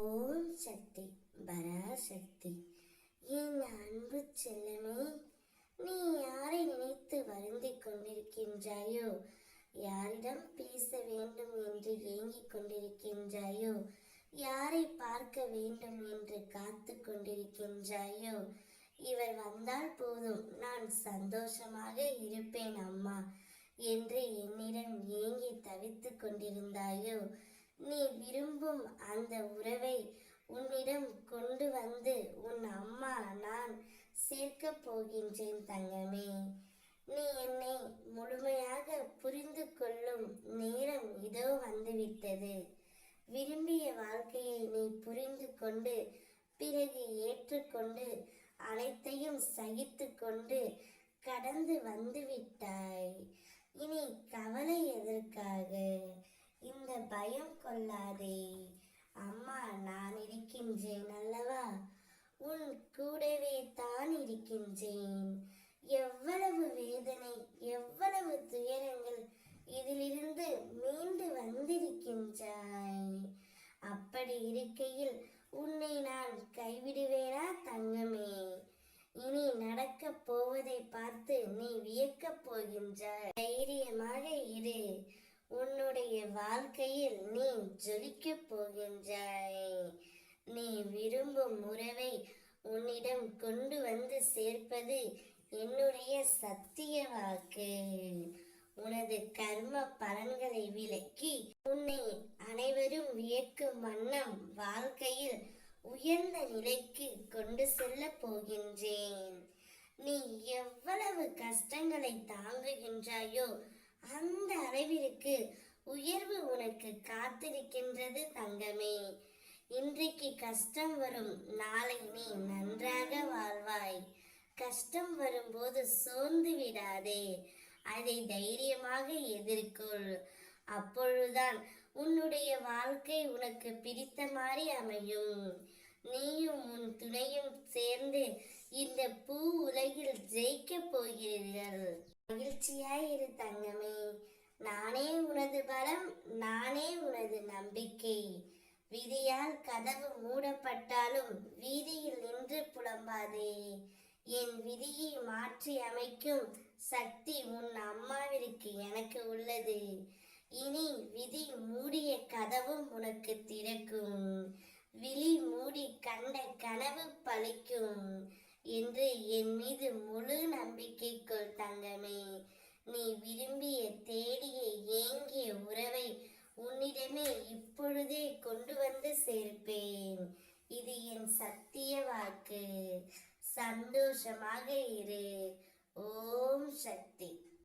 ஓம் சக்தி பராசக்தி. என் அன்பு செல்லமே நீ யாரை நினைத்து வருந்திக் கொண்டிருக்கின்றாயோ? யாரிடம் பேச வேண்டும் என்று ஏங்கிக் கொண்டிருக்கின்றாயோ? யாரை பார்க்க வேண்டும் என்று காத்து கொண்டிருக்கின்றாயோ? இவர் வந்தால் போதும் நான் சந்தோஷமாக இருப்பேன் அம்மா என்று என்னிடம் ஏங்கி தவித்துக் கொண்டிருந்தாயோ? நீ விரும்பும் அந்த உறவை உன்னிடம் கொண்டு வந்து உன் அம்மா நான் சேர்க்கப் போகின்றேன் தங்கமே. நீ என்னை முழுமையாக புரிந்து கொள்ளும் நேரம் இதோ வந்துவிட்டது. விரும்பிய வாழ்க்கையை நீ புரிந்து கொண்டு பிறகு ஏற்றுக்கொண்டு அனைத்தையும் சகித்து கொண்டு கடந்து வந்து அம்மா நான் இருக்கின்றேன் அல்லவா? உன் கூடவே தான் இருக்கின்றேன். எவ்வளவு வேதனை எவ்வளவு துயரங்கள் இதிலிருந்து மீண்டு வந்திருக்கின்றாய். அப்படி இருக்கையில் உன்னை நான் கைவிடுவேனா தங்கமே? இனி நடக்கப் போவதை பார்த்து நீ வியக்கப் போகின்றாய். தைரியமாக இரு. உன்னுடைய வாழ்க்கையில் நீ ஜொலிக்கப் போகின்றாய். நீ விரும்பும் உறவை உன்னிடம் கொண்டு வந்து சேர்ப்பது என்னுடைய சத்திய வாக்கு. உனது கர்ம பலன்களை விலக்கி உன்னை அனைவரும் வியக்கும் வண்ணம் வாழ்க்கையில் உயர்ந்த நிலைக்கு கொண்டு செல்ல போகின்றேன். நீ எவ்வளவு கஷ்டங்களை தாங்குகின்றாயோ அந்த அளவிற்கு உயர்வு உனக்கு காத்திருக்கின்றது தங்கமே. இன்றைக்கு கஷ்டம் வரும் நாளை நீ நன்றாக வாழ்வாய். கஷ்டம் வரும்போது சோர்ந்து விடாதே. அதை தைரியமாக எதிர்கொள். அப்பொழுதுதான் உன்னுடைய வாழ்க்கை உனக்கு பிடித்த மாதிரி அமையும். நீயும் உன் துணையும் சேர்ந்து இந்த பூ உலகில் ஜெயிக்கப் போகிறீர்கள். மகிழ்ச்சியாயிரு தங்கமே. நானே உனது பலம் நானே உனது நம்பிக்கை. விதியால் கதவு மூடப்பட்டாலும் வீதியில் நின்று புலம்பாதே. என் விதியை மாற்றி அமைக்கும் சக்தி உன் அம்மாவிற்கு எனக்கு உள்ளது. இனி விதி மூடிய கதவும் உனக்கு திறக்கும். உன்னிடமே இப்பொழுதே கொண்டு வந்து சேர்ப்பேன். இது என் சத்திய வாக்கு. சந்தோஷமாக இரு. ஓம் சக்தி.